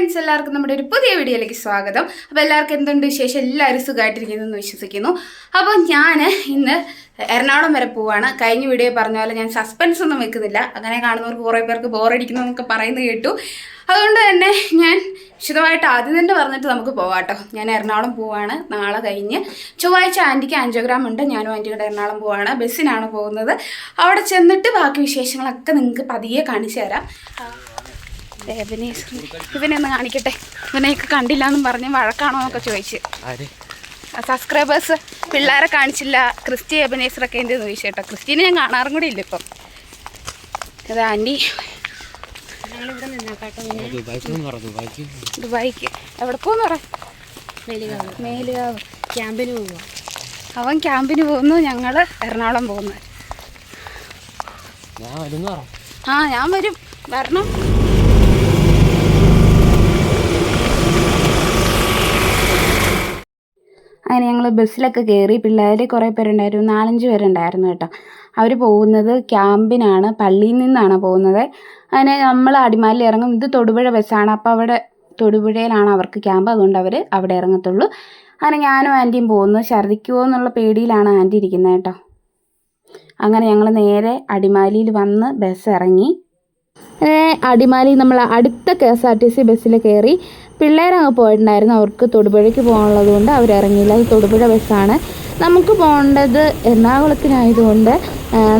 Friends എല്ലാവർക്കും നമ്മുടെ ഒരു പുതിയ വീഡിയോയിലേക്ക് സ്വാഗതം. അപ്പോൾ എല്ലാവർക്കും എന്തുണ്ട് വിശേഷം? എല്ലാവരും സുഖമായിട്ടിരിക്കുന്നു എന്ന് വിശ്വസിക്കുന്നു. അപ്പോൾ ഞാൻ ഇന്ന് എറണാകുളം വരെ പോവാണ്. കഴിഞ്ഞ വീഡിയോ പറഞ്ഞ പോലെ ഞാൻ സസ്പെൻസ് ഒന്നും വെക്കുന്നില്ല. അങ്ങനെ കാണുന്നവർക്ക് കുറേ പേർക്ക് ബോറടിക്കുന്നു എന്നൊക്കെ പറയുന്നത് കേട്ടു. അതുകൊണ്ട് തന്നെ ഞാൻ വിശദമായിട്ട് ആദ്യം തന്നെ പറഞ്ഞിട്ട് നമുക്ക് പോവാട്ടോ ഞാൻ എറണാകുളം പോവാണ്. നാളെ കഴിഞ്ഞ് ചൊവ്വാഴ്ച ആന്റിക്ക് ആൻജിയോഗ്രാം ഉണ്ട്. ഞാനും ആന്റിയുടെ എറണാകുളം പോവാണ്. ബസ്സിനാണ് പോകുന്നത്. അവിടെ ചെന്നിട്ട് ബാക്കി വിശേഷങ്ങളൊക്കെ നിങ്ങൾക്ക് പതിയെ കാണിച്ചു തരാം. എബനേശ്വരൻ ഇവനെ ഒന്ന് കാണിക്കട്ടെ? ഇവനെയൊക്കെ കണ്ടില്ല എന്നും പറഞ്ഞ് വഴക്കാണോ എന്നൊക്കെ ചോദിച്ച്. ആര്? സബ്സ്ക്രൈബേഴ്സ് പിള്ളേരെ കാണിച്ചില്ല. ക്രിസ്റ്റി എബനേസറൊക്കെ എന്തെന്ന് ചോദിച്ചു കേട്ടോ? ക്രിസ്റ്റീനെ ഞാൻ കാണാറും കൂടി ഇല്ല ഇപ്പം. അത് ആന്റി. ദുബായ്ക്ക് എന്ന് എവിടെ പോകുന്നു പറ? മേലുകാവ്. ക്യാമ്പിന് അവൻ ക്യാമ്പിന് പോകുന്നു ഞങ്ങൾ എറണാകുളം പോകുന്നു. ആ ഞാൻ വരും. വരണം. ഞങ്ങൾ ബസ്സിലൊക്കെ കയറി പിള്ളേർ കുറേ പേരുണ്ടായിരുന്നു. നാലഞ്ച് പേരുണ്ടായിരുന്നു കേട്ടോ. അവർ പോകുന്നത് ക്യാമ്പിനാണ് പള്ളിയിൽ നിന്നാണ് പോകുന്നത്. അങ്ങനെ നമ്മൾ അടിമാലിൽ ഇറങ്ങും. ഇത് തൊടുപുഴ ബസ്സാണ്. അപ്പോൾ അവിടെ തൊടുപുഴയിലാണ് അവർക്ക് ക്യാമ്പ്. അതുകൊണ്ട് അവർ അവിടെ ഇറങ്ങത്തുള്ളൂ. അങ്ങനെ ഞാനും ആന്റിയും പോകുന്നു. ഛർദ്ദിക്കുമോ എന്നുള്ള പേടിയിലാണ് ആന്റി ഇരിക്കുന്നത് കേട്ടോ. അങ്ങനെ ഞങ്ങൾ നേരെ അടിമാലിയിൽ വന്ന് ബസ് ഇറങ്ങി. അടിമാലി നമ്മൾ അടുത്ത K S R T C ബസ്സിൽ കയറി പിള്ളേരങ്ങ് പോയിട്ടുണ്ടായിരുന്നു. അവർക്ക് തൊടുപുഴയ്ക്ക് പോകാനുള്ളത് കൊണ്ട് അവരിറങ്ങിയില്ല. അത് തൊടുപുഴ ബസ്സാണ്. നമുക്ക് പോകേണ്ടത് എറണാകുളത്തിനായതുകൊണ്ട്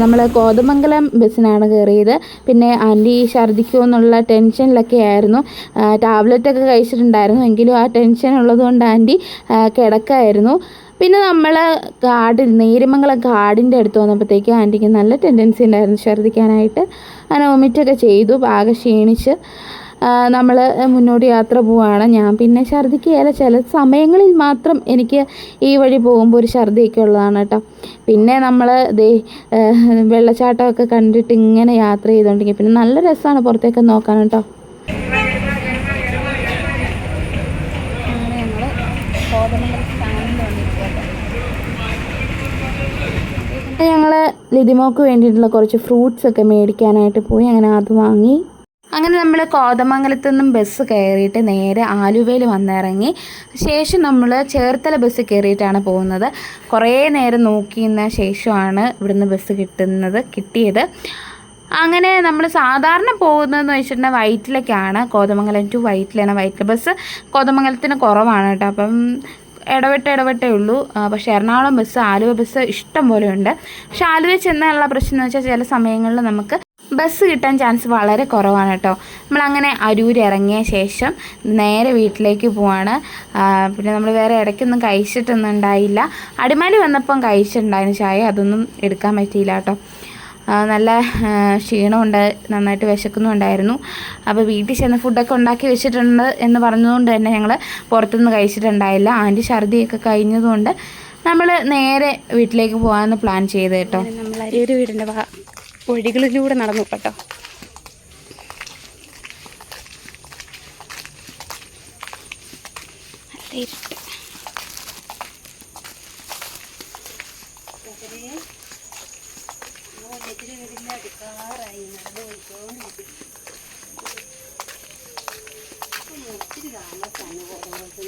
നമ്മൾ കോതമംഗലം ബസ്സിനാണ് കയറിയത്. പിന്നെ ആന്റി ഛർദ്ദിക്കുമോ എന്നുള്ള ടെൻഷനിലൊക്കെ ആയിരുന്നു. ടാബ്ലറ്റൊക്കെ കഴിച്ചിട്ടുണ്ടായിരുന്നു. എങ്കിലും ആ ടെൻഷൻ ഉള്ളതുകൊണ്ട് ആന്റി കിടക്കായിരുന്നു. പിന്നെ നമ്മൾ കാടിൽ നേരിമംഗലം കാടിന്റെ അടുത്ത് വന്നപ്പോഴത്തേക്കും ആന്റിക്ക് നല്ല ടെൻഡൻസി ഉണ്ടായിരുന്നു ഛർദ്ദിക്കാനായിട്ട്. അങ്ങനെ വൊമിറ്റൊക്കെ ചെയ്തു ആകെ ക്ഷീണിച്ച്. നമ്മൾ മുന്നോട്ട് യാത്ര പോവുകയാണ് ഞാൻ പിന്നെ ഛർദ്ദിക്കുകയല്ല. ചില സമയങ്ങളിൽ മാത്രം എനിക്ക് ഈ വഴി പോകുമ്പോൾ ഒരു ഛർദ്ദിയൊക്കെ ഉള്ളതാണ് കേട്ടോ. പിന്നെ നമ്മൾ ദേ വെള്ളച്ചാട്ടമൊക്കെ കണ്ടിട്ട് ഇങ്ങനെ യാത്ര ചെയ്തുകൊണ്ടിരിക്കുക. പിന്നെ നല്ല രസമാണ് പുറത്തേക്ക് നോക്കാൻ കേട്ടോ. ഞങ്ങൾ ലിതിമോക്ക് വേണ്ടിയിട്ടുള്ള കുറച്ച് ഫ്രൂട്ട്സ് ഒക്കെ മേടിക്കാനായിട്ട് പോയി. അങ്ങനെ അത് വാങ്ങി. അങ്ങനെ നമ്മൾ കോതമംഗലത്ത് നിന്നും ബസ് കയറിയിട്ട് നേരെ ആലുവയിൽ വന്നിറങ്ങി. ശേഷം നമ്മൾ ചേർത്തല ബസ് കയറിയിട്ടാണ് പോകുന്നത്. കുറേ നേരം നോക്കിയിരുന്ന ശേഷമാണ് ഇവിടുന്ന് ബസ് കിട്ടുന്നത് കിട്ടിയത്. അങ്ങനെ നമ്മൾ സാധാരണ പോകുന്നതെന്ന് വെച്ചിട്ടുണ്ടെങ്കിൽ വൈറ്റിലേക്കാണ് കോതമംഗലം ടു വൈറ്റിലാണ്. വൈറ്റിലെ ബസ് കോതമംഗലത്തിന് കുറവാണ് കേട്ടോ. അപ്പം ഇടവിട്ട് ഇടവിട്ടേ ഉള്ളൂ. പക്ഷേ എറണാകുളം ബസ് ആലുവ ബസ് ഇഷ്ടം പോലെ ഉണ്ട്. പക്ഷെ ആലുവ ചെന്നുള്ള പ്രശ്നം എന്ന് വെച്ചാൽ ചില സമയങ്ങളിൽ നമുക്ക് ബസ് കിട്ടാൻ ചാൻസ് വളരെ കുറവാണ് കേട്ടോ. നമ്മളങ്ങനെ അരൂർ ഇറങ്ങിയ ശേഷം നേരെ വീട്ടിലേക്ക് പോവാണ്. പിന്നെ നമ്മൾ വേറെ ഇടയ്ക്കൊന്നും കഴിച്ചിട്ടൊന്നും ഉണ്ടായില്ല. അടിമാലി വന്നപ്പം കഴിച്ചിട്ടുണ്ടായിരുന്നു ചായ. അതൊന്നും എടുക്കാൻ പറ്റിയില്ല കേട്ടോ. നല്ല ക്ഷീണമുണ്ട് നന്നായിട്ട് വിശക്കുന്നുണ്ടായിരുന്നു അപ്പോൾ വീട്ടിൽ ചെന്ന് ഫുഡൊക്കെ ഉണ്ടാക്കി വെച്ചിട്ടുണ്ട് എന്ന് പറഞ്ഞതുകൊണ്ട് തന്നെ ഞങ്ങൾ പുറത്തുനിന്ന് കഴിച്ചിട്ടുണ്ടായില്ല. ആന്റി ഛർദിയൊക്കെ കഴിഞ്ഞതുകൊണ്ട് നമ്മൾ നേരെ വീട്ടിലേക്ക് പോകാമെന്ന് പ്ലാൻ ചെയ്ത് കേട്ടോ. നമ്മൾ അരിയൊരു വീടിന്റെ വഴികളിലൂടെ നടന്നു കേട്ടോ. നല്ല വേണ്ടി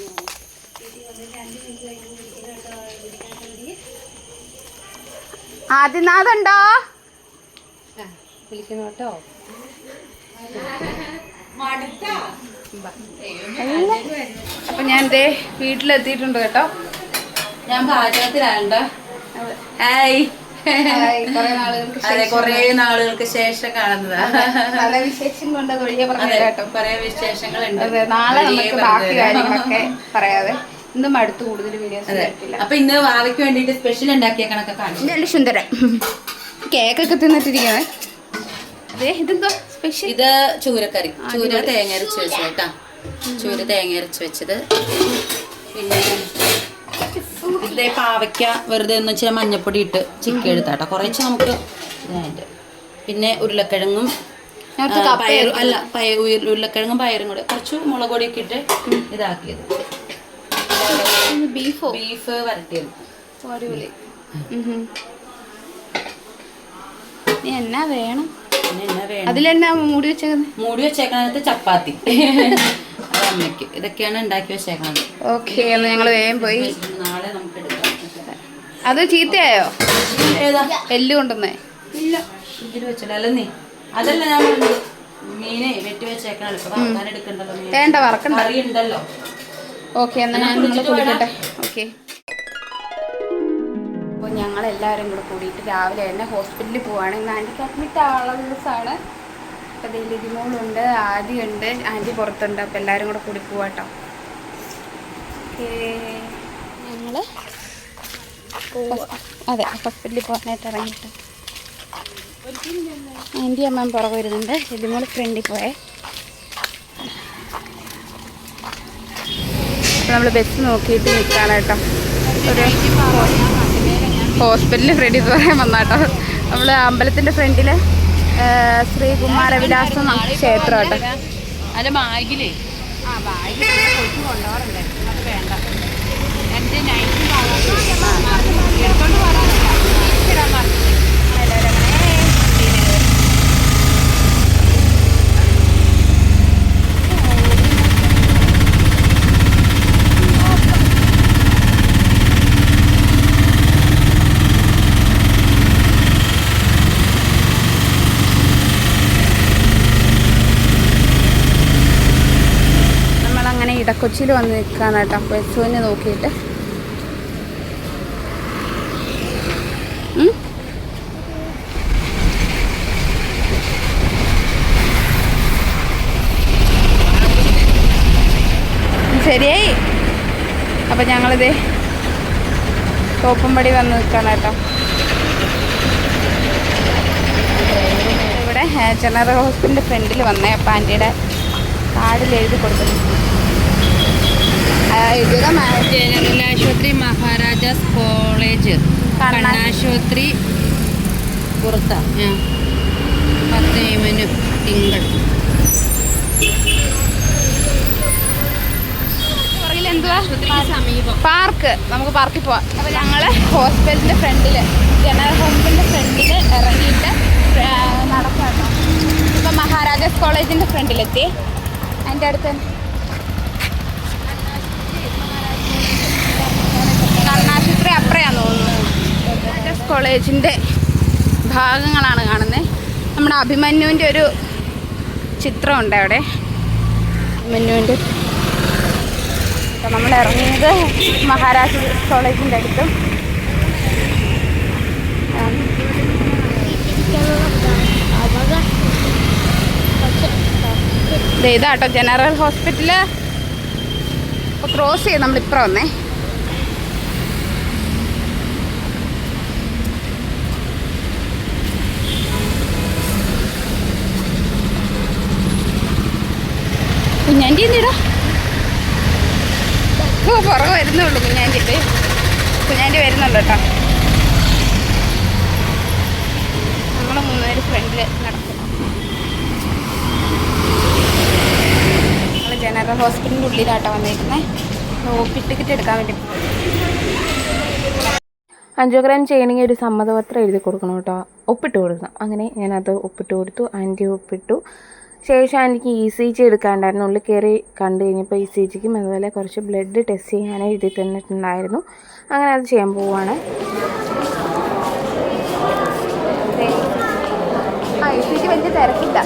ആദിനാഥുണ്ടോ വിളിക്കണോട്ടോ അപ്പൊ ഞാൻ ദേ വീട്ടിലെത്തിയിട്ടുണ്ട് കേട്ടോ. ഞാൻ പാചകത്തിലാണ്ട ഹായ്. അതെ കൊറേ നാളുകൾക്ക് ശേഷം കാണുന്നതാ. പല വിശേഷം കൊണ്ട് ഒഴിയെ പറഞ്ഞു അതെ കേട്ടോ. കൊറേ വിശേഷങ്ങളുണ്ട്. അതെ നാളെ നമുക്ക് ബാക്കി. കാര്യങ്ങളൊക്കെ പറയാതെ ഇന്നും അടുത്ത് കൂടുതൽ വീഡിയോസ് അപ്പൊ ഇന്ന് വാവയ്ക്ക് വേണ്ടിട്ട് സ്പെഷ്യൽ ഉണ്ടാക്കിയ കണക്കെ കാണിച്ചു? സുന്ദരൻ. കേക്കൊക്കെ തിന്നിട്ടിരിക്കണേ ഇതെന്തോ സ്പെഷ്യൽ ഇത് ചൂരക്കറി ചൂര തേങ്ങ അരച്ച് വെച്ചേട്ടാ ചൂര തേങ്ങ അരച്ച് വെച്ചത്. പിന്നെ ഇതേ പാവയ്ക്ക വെറുതെ ഒന്ന് ഇച്ചിരി മഞ്ഞപ്പൊടി ഇട്ട് ചിക്കി എടുത്താട്ടോ. കുറച്ച് നമുക്ക് ഇതായിട്ട്. പിന്നെ ഉരുളക്കിഴങ്ങും പയറും അല്ല പയ ഉരുളക്കിഴങ്ങും പയറും കൂടെ. കുറച്ച് മുളക് പൊടിയൊക്കെ ഇട്ട് ഇതാക്കിയത്. ബീഫോ? ബീഫ് വരട്ടിയത്. അടിപൊളി. എന്നാ വേണം? അതിലെന്നാ മൂടി വെച്ചേക്കുന്നത് മൂടി വെച്ചേക്കണത് ചപ്പാത്തി. അമ്മയ്ക്ക്. ഇതൊക്കെയാണ് ഉണ്ടാക്കി വെച്ചേക്കണത്. ഓക്കെ ഞങ്ങൾ വേഗം പോയി അത് ചീത്തയായോ? എല്ല് കൊണ്ടുവന്നേ. ഇല്ല. ഇതിൽ വെച്ചില്ല. അതല്ല ഞാൻ മീനെ വെട്ടി വേണ്ട വറക്കണ്ട. ഓക്കെ എന്നാൽ ഞാൻ നിങ്ങൾ കുളിക്കട്ടെ ഓക്കെ. അപ്പോൾ ഞങ്ങൾ എല്ലാവരും കൂടെ കൂടിയിട്ട് രാവിലെ തന്നെ ഹോസ്പിറ്റലിൽ പോവാണ്. ഇന്ന് ആന്റിക്ക് അഡ്മിറ്റ് ആവുള്ള ദിവസമാണ്. അപ്പോൾ ഇതിൽ ലിതിമോളുണ്ട് ആദ്യമുണ്ട് ആന്റി പുറത്തുണ്ട്. അപ്പോൾ എല്ലാവരും കൂടെ കൂടി പോവാട്ടോ. ഓക്കേ. ഞങ്ങൾ അതെ ഹോസ്പിറ്റലിൽ പോകാനായിട്ട് ഇറങ്ങിയിട്ട്. എന്റെ അമ്മ പുറകെ വരുന്നുണ്ട്. ലിതിമോൾ ഫ്രണ്ടിൽ പോയേ. അപ്പോൾ നമ്മൾ ബസ് നോക്കിയിട്ട് നിൽക്കുകയാണ് കേട്ടോ. ഒരു ഹോസ്പിറ്റലിൽ ഫ്രണ്ടിൽ പറയാൻ വന്നാട്ടോ. നമ്മൾ അമ്പലത്തിന്റെ ഫ്രണ്ടിൽ ശ്രീകുമാരവിലാസം ക്ഷേത്രം കേട്ടോ. അല്ല ബാഗിലേ. ആ ബാഗ് കൊണ്ടുപോകാറുണ്ട്. അത് വേണ്ട. എന്റെ ഇടക്കൊച്ചിയിൽ വന്ന് നിൽക്കാനായിട്ട് കേട്ടോ എച്ചുവിനെ നോക്കിയിട്ട് ശരിയായി? അപ്പം ഞങ്ങളിത് തോപ്പുംപടി വന്ന് നിൽക്കണം കേട്ടോ. ഇവിടെ ജനറൽ ഹോസ്പിറ്റലിന്റെ ഫ്രണ്ടിൽ വന്നേ. അപ്പം ആന്റിയുടെ കാർഡിൽ എഴുതി കൊടുത്തു എഴുതുക ജനറൽ ആശുപത്രി മഹാരാജാസ് കോളേജ്. കണ്ണാ- കണ്ണാശുപത്രി പുറത്താണ് പത്ത് തിങ്കൾ. പാർക്ക്. നമുക്ക് പാർക്കിൽ പോവാം. അപ്പോൾ ഞങ്ങൾ ഹോസ്പിറ്റലിന്റെ ഫ്രണ്ടിൽ ജനറൽ ഹോസ്പിറ്റലിന്റെ ഫ്രണ്ടിൽ ഇറങ്ങിയിട്ട് നടക്കാം ഇപ്പം മഹാരാജാസ് കോളേജിന്റെ ഫ്രണ്ടിലെത്തി. അതിന്റെ അടുത്ത് കർണാശുപത്രി അപ്പറയാന്ന് തോന്നുന്നു. മഹാരാജാസ് കോളേജിന്റെ ഭാഗങ്ങളാണ് കാണുന്നത് നമ്മുടെ അഭിമന്യുവിന്റെ ഒരു ചിത്രമുണ്ട് അവിടെ. അഭിമന്യുവിന്റെ അപ്പോൾ നമ്മൾ ഇറങ്ങിയത് മഹാരാജ് കോളേജിന്റെ അടുത്തും. ഇതാട്ടോ ജനറൽ ഹോസ്പിറ്റൽ. അപ്പോൾ ക്രോസ് ചെയ്ത് ഇപ്പുറം വന്നേ. കുഞ്ഞാന്റെ എന്തിടാ ഓ പുറകെ വരുന്നുള്ളൂ കുഞ്ഞാന്റെ ഇത്. കുഞ്ഞാന്റെ വരുന്നുണ്ട് കേട്ടോ. നമ്മൾ മൂന്നുപേര് ഫ്രണ്ടിൽ നടക്കും. നമ്മൾ ജനറൽ ഹോസ്പിറ്റലിന്റെ ഉള്ളിലാട്ടോ വന്നിരിക്കുന്നത് ഓപ്പി ടിക്കറ്റ് എടുക്കാൻ വേണ്ടി അഞ്ചോഗ്രാം ചെയ്യണമെങ്കിൽ ഒരു സമ്മതപത്രം എഴുതി കൊടുക്കണം കേട്ടോ. ഒപ്പിട്ട് കൊടുക്കണം. അങ്ങനെ ഞാനത് ഒപ്പിട്ട് കൊടുത്തു. ആന്റി ഒപ്പിട്ടു. ശേഷം എനിക്ക് ഇ സി ജി എടുക്കാണ്ടായിരുന്നു. ഉള്ളിൽ കയറി കണ്ടു കഴിഞ്ഞപ്പോൾ ഇ സി ജിക്കും അതുപോലെ കുറച്ച് ബ്ലഡ് ടെസ്റ്റ് ചെയ്യാൻ എഴുതി തന്നിട്ടുണ്ടായിരുന്നു. അങ്ങനെ അത് ചെയ്യാൻ പോവുകയാണ് ഇ സി ജി വലിയ തിരക്കില്ല.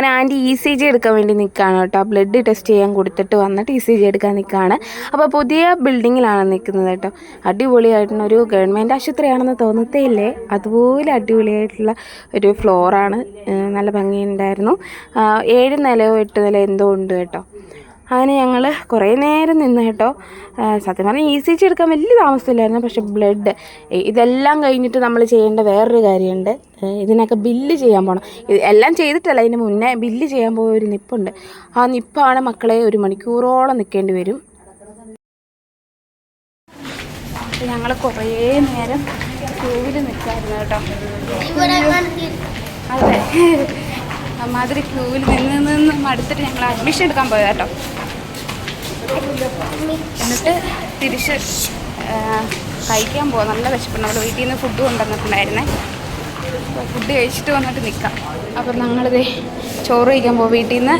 അങ്ങനെ ആന്റി ഇ സി ജി എടുക്കാൻ വേണ്ടി നിൽക്കുകയാണ് കേട്ടോ. ബ്ലഡ് ടെസ്റ്റ് ചെയ്യാൻ കൊടുത്തിട്ട് വന്നിട്ട് ഇ സി ജി എടുക്കാൻ നിൽക്കുകയാണ് അപ്പോൾ പുതിയ ബിൽഡിങ്ങിലാണ് നിൽക്കുന്നത് കേട്ടോ. അടിപൊളിയായിട്ടുള്ള ഒരു ഗവൺമെന്റ് ആശുപത്രിയാണെന്ന് തോന്നത്തേ ഇല്ലേ അതുപോലെ അടിപൊളിയായിട്ടുള്ള ഒരു ഫ്ലോറാണ്. നല്ല ഭംഗിയുണ്ടായിരുന്നു. ഏഴ് നിലയോ എട്ട് നിലയോ എന്തോ ഉണ്ട് കേട്ടോ. അങ്ങനെ ഞങ്ങൾ കുറേ നേരം നിന്ന് കേട്ടോ. സത്യം പറഞ്ഞാൽ ഇ സി ജി എടുക്കാൻ വലിയ താമസമില്ലായിരുന്നു. പക്ഷേ ബ്ലഡ് ഇതെല്ലാം കഴിഞ്ഞിട്ട് നമ്മൾ ചെയ്യേണ്ട വേറൊരു കാര്യമുണ്ട്. ഇതിനൊക്കെ ബില്ല് ചെയ്യാൻ പോകണം ഇത് എല്ലാം ചെയ്തിട്ടല്ല ഇതിന് മുന്നേ ബില്ല് ചെയ്യാൻ പോയ ഒരു നിപ്പുണ്ട്. ആ നിപ്പാണ് മക്കളെ ഒരു മണിക്കൂറോളം നിൽക്കേണ്ടി വരും. ഞങ്ങൾ കുറേ നേരം ക്യൂവിൽ നിൽക്കായിരുന്നു കേട്ടോ. അതെ. അമ്മാതിരി ക്യൂവിൽ നിന്ന് നിന്ന് മടുത്തിട്ട് ഞങ്ങൾ അഡ്മിഷൻ എടുക്കാൻ പോയത് കേട്ടോ. എന്നിട്ട് തിരിച്ച് കഴിക്കാൻ പോകാം നല്ല വിശപ്പുണ്ട്. നമ്മൾ വീട്ടിൽ നിന്ന് ഫുഡ് കൊണ്ടുവന്നിട്ടുണ്ടായിരുന്നേ. അപ്പോൾ ഫുഡ് കഴിച്ചിട്ട് വന്നിട്ട് നിൽക്കാം അപ്പം ഞങ്ങളിത് ചോറ് കഴിക്കാൻ പോകും വീട്ടിൽ നിന്ന്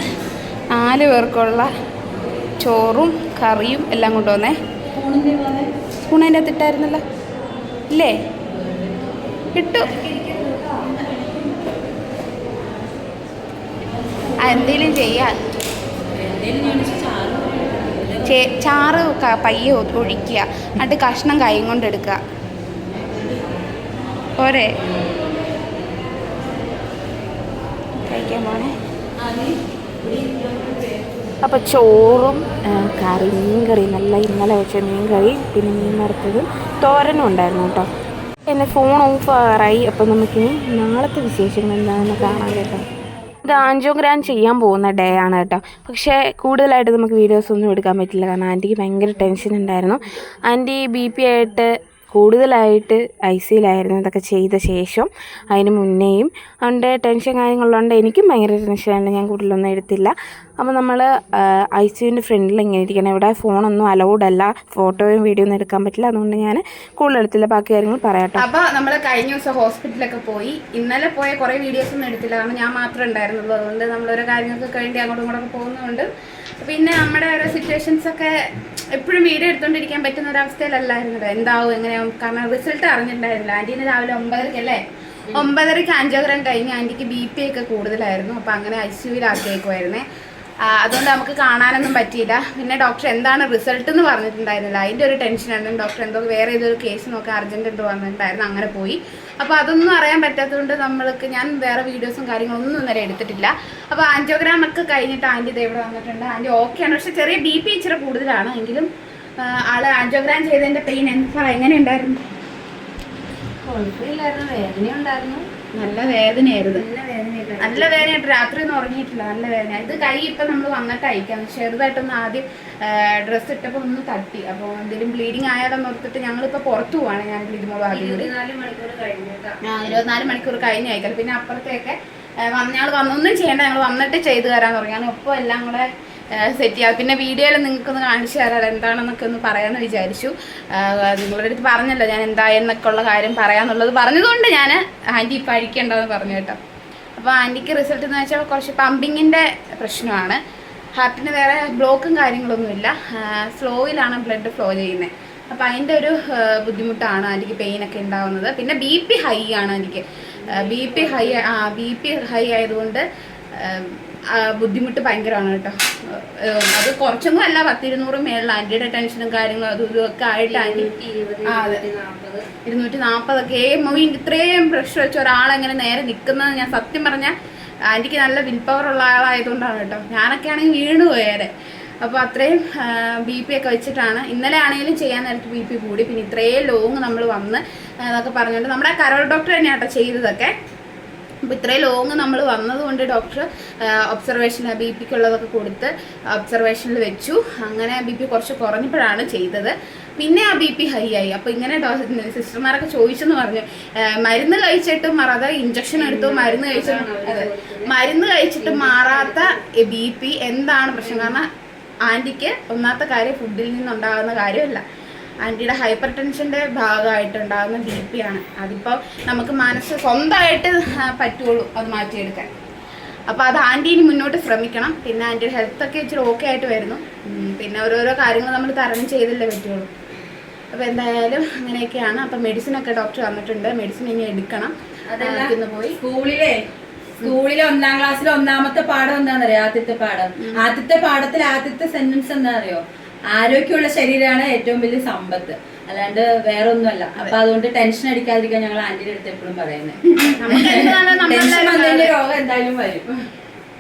നാല് പേർക്കുള്ള ചോറും കറിയും എല്ലാം കൊണ്ടുവന്നേ. സ്പൂണിന്റെ അകത്ത് ഇട്ടായിരുന്നല്ലോ. ഇല്ലേ? ഇട്ടു. ആ, എന്തേലും ചെയ്യാം ചാറ് ക- പയ്യെ ഒഴിക്കുക. എന്നിട്ട് കഷ്ണം കൈയും കൊണ്ട് എടുക്കുക. പോരെ. കഴിക്കാൻ പോണേ. അപ്പോൾ ചോറും കറി മീൻ കറി നല്ല ഇന്നലെ വെച്ച മീൻ കറി പിന്നെ മീൻ വറുത്തതും തോരനും ഉണ്ടായിരുന്നു കേട്ടോ. എന്നെ ഫോൺ ഓഫ് ആറായി അപ്പോൾ നമുക്കിനി നാളത്തെ വിശേഷങ്ങൾ എന്താണെന്ന് കാണാൻ കേട്ടോ. ഇത് ആൻജിയോഗ്രാം ചെയ്യാൻ പോകുന്ന ഡേ ആണ് കേട്ടോ. പക്ഷേ കൂടുതലായിട്ട് നമുക്ക് വീഡിയോസ് ഒന്നും എടുക്കാൻ പറ്റില്ല. കാരണം ആന്റിക്ക് ഭയങ്കര ടെൻഷൻ ഉണ്ടായിരുന്നു. ആന്റി ബി പി ആയിട്ട് കൂടുതലായിട്ട് ഐ സിയിലായിരുന്നു ഇതൊക്കെ ചെയ്ത ശേഷം. അതിന് മുന്നേയും അതുകൊണ്ട് ടെൻഷൻ കാര്യങ്ങളുള്ളതുകൊണ്ട് എനിക്കും ഭയങ്കര ടെൻഷനാണ് ഞാൻ കൂടുതലൊന്നും എടുത്തില്ല. അപ്പോൾ നമ്മൾ ഐ സിയുവിന്റെ ഫ്രണ്ടിൽ ഇങ്ങനെ ഇരിക്കണം ഇവിടെ ഫോണൊന്നും അലൗഡ് അല്ല. ഫോട്ടോയും വീഡിയോ ഒന്നും എടുക്കാൻ പറ്റില്ല. അതുകൊണ്ട് ഞാൻ കൂടുതൽ എടുത്തില്ല. ബാക്കി കാര്യങ്ങൾ പറയാട്ടോ. അപ്പോൾ നമ്മൾ കഴിഞ്ഞ ദിവസം ഹോസ്പിറ്റലൊക്കെ പോയി. ഇന്നലെ പോയ കുറേ വീഡിയോസ് ഒന്നും എടുത്തില്ല. കാരണം ഞാൻ മാത്രമേ ഉണ്ടായിരുന്നുള്ളൂ. അതുകൊണ്ട് നമ്മൾ ഓരോ കാര്യങ്ങൾക്ക് വേണ്ടി അങ്ങോട്ടും ഇങ്ങോട്ടൊക്കെ പോകുന്നതുകൊണ്ട് പിന്നെ നമ്മുടെ ഓരോ സിറ്റുവേഷൻസ് ഒക്കെ എപ്പോഴും വീഡിയോ എടുത്തോണ്ടിരിക്കാൻ പറ്റുന്ന ഒരു അവസ്ഥയിലല്ലായിരുന്നത് എന്താവും എങ്ങനെയാവും? കാരണം റിസൾട്ട് അറിഞ്ഞിട്ടുണ്ടായിരുന്നില്ല. ആന്റീന് രാവിലെ ഒമ്പതരയ്ക്ക് അല്ലേ? ഒമ്പതരയ്ക്ക് ആൻജിയോഗ്രാം കഴിഞ്ഞ് ആന്റിക്ക് ബി പി ഒക്കെ കൂടുതലായിരുന്നു. അപ്പോൾ അങ്ങനെ ഐ സിയുവിലാക്കിയേക്കുമായിരുന്നേ അതുകൊണ്ട് നമുക്ക് കാണാനൊന്നും പറ്റിയില്ല. പിന്നെ ഡോക്ടർ എന്താണ് റിസൾട്ട് എന്ന് പറഞ്ഞിട്ടുണ്ടായിരുന്നില്ല. അതിന്റെ ഒരു ടെൻഷനായിരുന്നു ഡോക്ടർ എന്തോ വേറെ ഏതൊരു കേസ് നോക്കാൻ അർജന്റ് എന്തോ വന്നിട്ടുണ്ടായിരുന്നു. അങ്ങനെ പോയി. അപ്പോൾ അതൊന്നും അറിയാൻ പറ്റാത്തതുകൊണ്ട് നമ്മൾക്ക് ഞാൻ വേറെ വീഡിയോസും കാര്യങ്ങളൊന്നും ഇന്നലെ എടുത്തിട്ടില്ല. അപ്പോൾ ആൻജിയോഗ്രാം ഒക്കെ കഴിഞ്ഞിട്ട് ആന്റി ഇവിടെ വന്നിട്ടുണ്ട്. ആന്റി ഓക്കെയാണ് പക്ഷേ ചെറിയ ബി പി ഇച്ചിരി കൂടുതലാണ്. എങ്കിലും ആൾ ആൾ ആൻജിയോഗ്രാം ചെയ്തതിന്റെ പെയിൻ എന്താ എങ്ങനെയുണ്ടായിരുന്നു കുഴപ്പമില്ലായിരുന്നു. വേദന ഉണ്ടായിരുന്നു നല്ല വേദനയായിരുന്നു. നല്ല വേദനയായിട്ട് രാത്രി ഒന്നും ഉറങ്ങിയിട്ടില്ല. നല്ല വേദന ഇത് കൈ ഇപ്പം നമ്മൾ വന്നിട്ട് അയക്കാം. ചെറുതായിട്ടൊന്ന് ആദ്യം ഡ്രസ്സ് ഇട്ടപ്പോൾ ഒന്ന് തട്ടി. അപ്പോൾ എന്തെങ്കിലും ബ്ലീഡിങ് ആയാലെന്ന് ഓർത്തിട്ട് ഞങ്ങളിപ്പോൾ പുറത്തു പോവാണ്. ഞാൻ ബ്ലീഡിങ്ങോട് ആദ്യം ആ ഇരുപത്തിനാല് മണിക്കൂർ കഴിഞ്ഞ് അയക്കാം. പിന്നെ അപ്പുറത്തേക്ക് ഞങ്ങൾ വന്നൊന്നും ചെയ്യേണ്ട. ഞങ്ങൾ വന്നിട്ട് ചെയ്തു തരാൻ തുടങ്ങി ഒപ്പം എല്ലാം കൂടെ സെറ്റ് ചെയ്യാം. പിന്നെ വീഡിയോയിൽ നിങ്ങൾക്കൊന്ന് കാണിച്ചു തരാം എന്താണെന്നൊക്കെ ഒന്ന് പറയാമെന്ന് വിചാരിച്ചു. നിങ്ങളുടെ അടുത്ത് പറഞ്ഞല്ലോ ഞാൻ എന്തായെന്നൊക്കെ ഉള്ള കാര്യം പറയാമെന്നുള്ളത് പറഞ്ഞതുകൊണ്ട് ഞാൻ ആന്റി ഇപ്പം അഴിക്കേണ്ടതെന്ന് പറഞ്ഞു കേട്ടോ. അപ്പോൾ ആന്റിക്ക് റിസൾട്ട് എന്ന് വെച്ചാൽ കുറച്ച് പമ്പിങ്ങിന്റെ പ്രശ്നമാണ്. ഹാർട്ടിന് വേറെ ബ്ലോക്കും കാര്യങ്ങളൊന്നുമില്ല സ്ലോയിലാണ് ബ്ലഡ് ഫ്ലോ ചെയ്യുന്നത് അപ്പോൾ അതിന്റെ ഒരു ബുദ്ധിമുട്ടാണ് ആന്റിക്ക് പെയിനൊക്കെ ഉണ്ടാവുന്നത്. പിന്നെ ബി പി ഹൈ ആണ് ആന്റിക്ക് ബി പി ഹൈ ആ ബി പി ഹൈ ആയതുകൊണ്ട് ബുദ്ധിമുട്ട് ഭയങ്കരമാണ് കേട്ടോ. അത് കുറച്ചൊന്നും അല്ല പത്തിരുന്നൂറ് മേളിൽ ആന്റിയുടെ ടെൻഷനും കാര്യങ്ങളും അതും ഇതും ഒക്കെ ആയിട്ട് ആന്റി ഇരുപത് ആ, അതെ. ഇരുപത്തി ഇരുന്നൂറ്റി നാൽപ്പതൊക്കെ ഇത്രയും പ്രഷർ വെച്ച ഒരാളെങ്ങനെ നേരെ നിൽക്കുന്നത് ഞാൻ സത്യം പറഞ്ഞാൽ ആന്റിക്ക് നല്ല വിൽ പവർ ഉള്ള ആളായതുകൊണ്ടാണ് കേട്ടോ. ഞാനൊക്കെ ആണെങ്കിൽ വീണു പോയേരെ അപ്പോൾ അത്രയും ബി പി ഒക്കെ വെച്ചിട്ടാണ്. ഇന്നലെ ആണെങ്കിലും ചെയ്യാൻ നേരത്ത് ബി പി കൂടി. പിന്നെ ഇത്രയും ലോങ് നമ്മൾ വന്ന് എന്നൊക്കെ പറഞ്ഞുകൊണ്ട് നമ്മുടെ കരോൾ ഡോക്ടർ തന്നെയാട്ടോ ചെയ്തതൊക്കെ. അപ്പോൾ ഇത്രയും ലോങ് നമ്മൾ വന്നതുകൊണ്ട് ഡോക്ടർ ഒബ്സർവേഷൻ ബി പിക്ക് ഉള്ളതൊക്കെ കൊടുത്ത് ഒബ്സർവേഷനിൽ വെച്ചു. അങ്ങനെ ബി പി കുറച്ച് കുറഞ്ഞപ്പോഴാണ് ചെയ്തത്. പിന്നെ ആ ബി പി ഹൈ ആയി. അപ്പോൾ ഇങ്ങനെ സിസ്റ്റർമാരൊക്കെ ചോദിച്ചെന്ന് പറഞ്ഞു. മരുന്ന് കഴിച്ചിട്ട് മാറാതെ ഇഞ്ചക്ഷൻ എടുത്തു മരുന്ന് കഴിച്ചിട്ടും അതെ. മരുന്ന് കഴിച്ചിട്ട് മാറാത്ത ബി പി എന്താണ് പ്രശ്നം? കാരണം ആന്റിക്ക് ഒന്നാമത്തെ കാര്യം ഫുഡിൽ നിന്നുണ്ടാകുന്ന കാര്യമല്ല. ആന്റിയുടെ ഹൈപ്പർ ടെൻഷന്റെ ഭാഗമായിട്ടുണ്ടാകുന്ന ബി പി ആണ്. അതിപ്പോൾ നമുക്ക് മനസ്സ് സ്വന്തമായിട്ട് പറ്റുള്ളൂ അത് മാറ്റിയെടുക്കാൻ. അപ്പോൾ അത് ആന്റി ഇനി മുന്നോട്ട് ശ്രമിക്കണം. പിന്നെ ആന്റിയുടെ ഹെൽത്തൊക്കെ ഇച്ചിരി ഓക്കെ ആയിട്ട് വരുന്നു. പിന്നെ ഓരോരോ കാര്യങ്ങൾ നമ്മൾ തരണം ചെയ്തല്ലേ പറ്റുള്ളൂ. അപ്പോൾ എന്തായാലും അങ്ങനെയൊക്കെയാണ് അപ്പം മെഡിസിനൊക്കെ ഡോക്ടർ വന്നിട്ടുണ്ട്. മെഡിസിൻ ഇനി എടുക്കണം. പോയി. സ്കൂളിലെ സ്കൂളിലെ ഒന്നാം ക്ലാസ്സിലെ ഒന്നാമത്തെ പാഠം എന്താണെന്നറിയോ? ആദ്യത്തെ പാഠം. ആദ്യത്തെ പാഠത്തിൽ ആദ്യത്തെ സെന്റൻസ് എന്താണെന്നറിയോ? ആരോഗ്യമുള്ള ശരീരമാണ് ഏറ്റവും വലിയ സമ്പത്ത്. അല്ലാണ്ട് വേറെ ഒന്നുമല്ല അപ്പൊ അതുകൊണ്ട് ടെൻഷൻ അടിക്കാതിരിക്കാൻ ഞങ്ങൾ ആന്റിയുടെ അടുത്ത് എപ്പോഴും പറയുന്നത് ടെൻഷൻ വന്നതിന്റെ രോഗം എന്തായാലും വരും.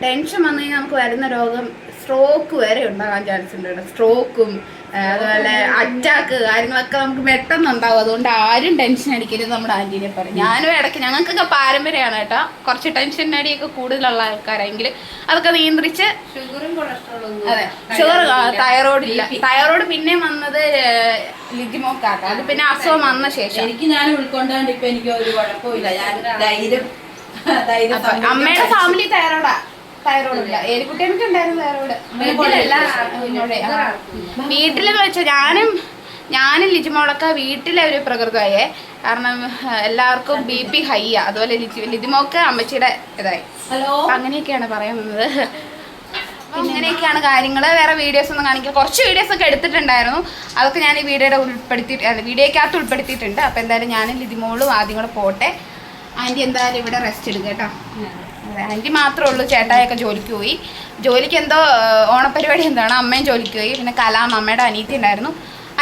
ടെൻഷൻ വന്നു കഴിഞ്ഞാൽ നമുക്ക് വരുന്ന രോഗം സ്ട്രോക്ക് വരെ ഉണ്ടാകാൻ ചാൻസ് ഉണ്ട് സ്ട്രോക്കും അതുപോലെ അറ്റാക്ക് കാര്യങ്ങളൊക്കെ നമുക്ക് പെട്ടെന്ന് ഉണ്ടാവും അതുകൊണ്ട് ആരും ടെൻഷൻ അടിക്കരുത് നമ്മുടെ ആന്റീനെ പറയും ഞാനും ഇടയ്ക്ക് ഞങ്ങൾക്കൊക്കെ പാരമ്പര്യമാണ് കേട്ടോ. കുറച്ച് ടെൻഷൻ അടിയൊക്കെ കൂടുതലുള്ള ആൾക്കാരെങ്കിൽ അതൊക്കെ നിയന്ത്രിച്ച് ഷുഗറും കൊളസ്ട്രോളും അതെ. ഷുഗർ തൈറോയ്ഡ് ഇല്ല. തൈറോയ്ഡ് പിന്നെ വന്നത് ലിജിമോക്കാട്ടോ അത് പിന്നെ അസുഖം വന്ന ശേഷം. എനിക്ക് ഞാൻ ഉൾക്കൊണ്ടാണ്ട് ഇപ്പൊ എനിക്ക് ഒരു കുഴപ്പമില്ല ഞാൻ ധൈര്യം അമ്മയുടെ ഫാമിലി തൈറോയ്ഡാ തൈറോയ്ഡ്. ഇല്ല. ഉണ്ടായിരുന്നു തൈറോയ്ഡ് വീട്ടിലെന്ന് വെച്ചാൽ ഞാനും ഞാനും ലിജിമോളൊക്കെ വീട്ടിലെ ഒരു പ്രകൃതമായേ കാരണം എല്ലാവർക്കും ബി പി ഹൈയാ. അതുപോലെ ലിജി ലിജിമോക്ക് അമ്മച്ചിയുടെ ഇതായി. അങ്ങനെയൊക്കെയാണ് പറയാൻ വന്നത് പിന്നെ ഇങ്ങനെയൊക്കെയാണ് കാര്യങ്ങൾ വേറെ വീഡിയോസ് ഒന്നും കാണിക്കുക കുറച്ച് വീഡിയോസ് ഒക്കെ എടുത്തിട്ടുണ്ടായിരുന്നു. അതൊക്കെ ഞാൻ ഈ വീഡിയോയുടെ ഉൾപ്പെടുത്തി വീഡിയോയ്ക്കകത്ത് വീഡിയോക്കകത്ത് ഉൾപ്പെടുത്തിയിട്ടുണ്ട്. അപ്പോൾ എന്തായാലും ഞാനും ലിതിമോളും ആദ്യം കൂടെ പോട്ടെ. ആന്റി എന്തായാലും ഇവിടെ റെസ്റ്റ് എടുക്കുക കേട്ടോ. ആന്റി ആന്റി മാത്രമേ ഉള്ളൂ. ചേട്ടായൊക്കെ ജോലിക്ക് പോയി. ജോലിക്ക് എന്തോ ഓണപരിപാടി ഓണപ്പരിപാടി എന്താണ്? അമ്മയും ജോലിക്ക് പോയി. പിന്നെ കലാം അമ്മയുടെ അനീതി ഉണ്ടായിരുന്നു.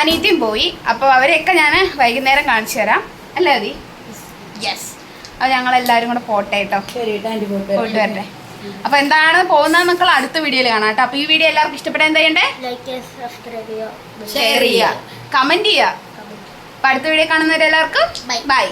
അനീത്തിയും പോയി. അപ്പോൾ അവരെയൊക്കെ ഞാൻ വൈകുന്നേരം കാണിച്ചു തരാം. അല്ലേ അതി യെസ് അപ്പോൾ ഞങ്ങളെല്ലാവരും കൂടെ പോട്ടെ കേട്ടോ. പോയിട്ട് വരട്ടെ അപ്പൊ എന്താണ് പോകുന്നതെന്നൊക്കെ അടുത്ത വീഡിയോയിൽ കാണാം കേട്ടോ. അപ്പൊ ഈ വീഡിയോ എല്ലാവർക്കും ഇഷ്ടപ്പെട്ട എന്താ ചെയ്യണ്ടേ? ലൈക്ക് സബ്സ്ക്രൈബ് ചെയ്യുക ഷെയർ ചെയ്യുക കമന്റ് ചെയ്യുക അപ്പൊ അടുത്ത വീഡിയോ കാണുന്നവരെല്ലാവർക്കും. ബൈ